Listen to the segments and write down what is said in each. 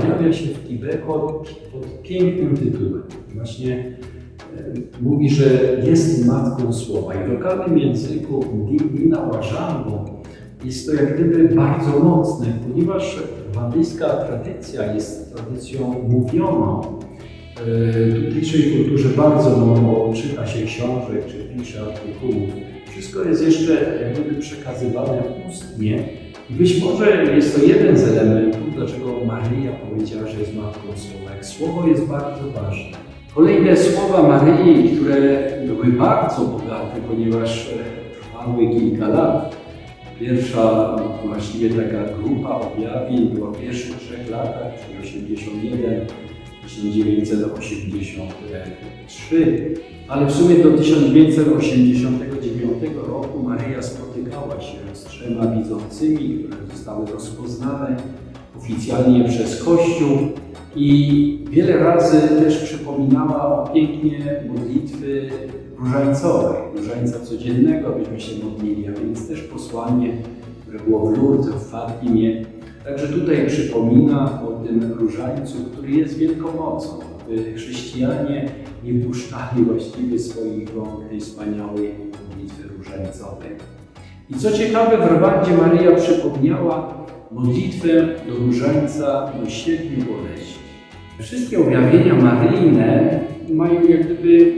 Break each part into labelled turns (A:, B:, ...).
A: pojawia się w Tibeko pod pięknym tytułem. Właśnie mówi, że jest matką słowa i w lokalnym języku Dina Łazambo jest to jak gdyby bardzo mocne, ponieważ wandyjska tradycja jest tradycją mówioną. E, W tutejszej kulturze bardzo mało czyta się książek czy pisze artykułów. Wszystko jest jeszcze jak gdyby przekazywane ustnie. Być może jest to jeden z elementów, dlaczego Maryja powiedziała, że jest matką słowa. Jak słowo jest bardzo ważne. Kolejne słowa Maryi, które były bardzo bogate, ponieważ e, trwały kilka lat. Pierwsza właściwie taka grupa objawień była w pierwszych trzech latach, czyli 81, 1983, ale w sumie do 1989 roku Maryja spotykała się z trzema widzącymi, które zostały rozpoznane oficjalnie przez Kościół i wiele razy też przypominała o pięknie modlitwy różańcowej, różańca codziennego, byśmy się modlili, a więc też posłanie, które było w Lourdes, w Fatimie. Także tutaj przypomina o tym różańcu, który jest wielką mocą, aby chrześcijanie nie puszczali właściwie swoich rąk tej wspaniałej modlitwy różańcowej. I co ciekawe, w Rwandzie Maryja przypomniała modlitwę do różańca do siedmiu boleści. Wszystkie objawienia maryjne mają jak gdyby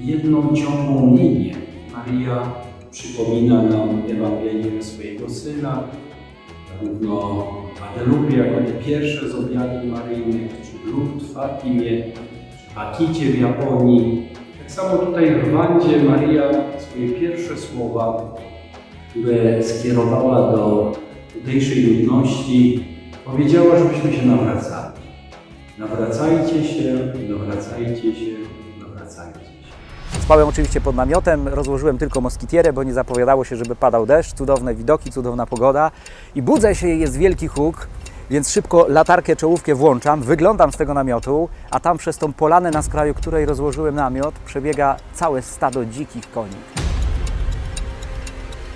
A: jedną ciągłą linię. Maryja przypomina nam Ewangelię swojego syna, zarówno Guadalupe jako te pierwsze z objawień maryjnych, czy Lourdes, w Fatimie, czy Akicie w Japonii. Tak samo tutaj w Rwandzie Maryja swoje pierwsze słowa, które skierowała do tutejszej ludności, powiedziała, żebyśmy się nawracali. Nawracajcie się, nawracajcie się, nawracajcie się.
B: Spałem oczywiście pod namiotem, rozłożyłem tylko moskitierę, bo nie zapowiadało się, żeby padał deszcz. Cudowne widoki, cudowna pogoda. I budzę się, jest wielki huk, więc szybko latarkę, czołówkę włączam, wyglądam z tego namiotu, a tam przez tą polanę na skraju której rozłożyłem namiot przebiega całe stado dzikich koni.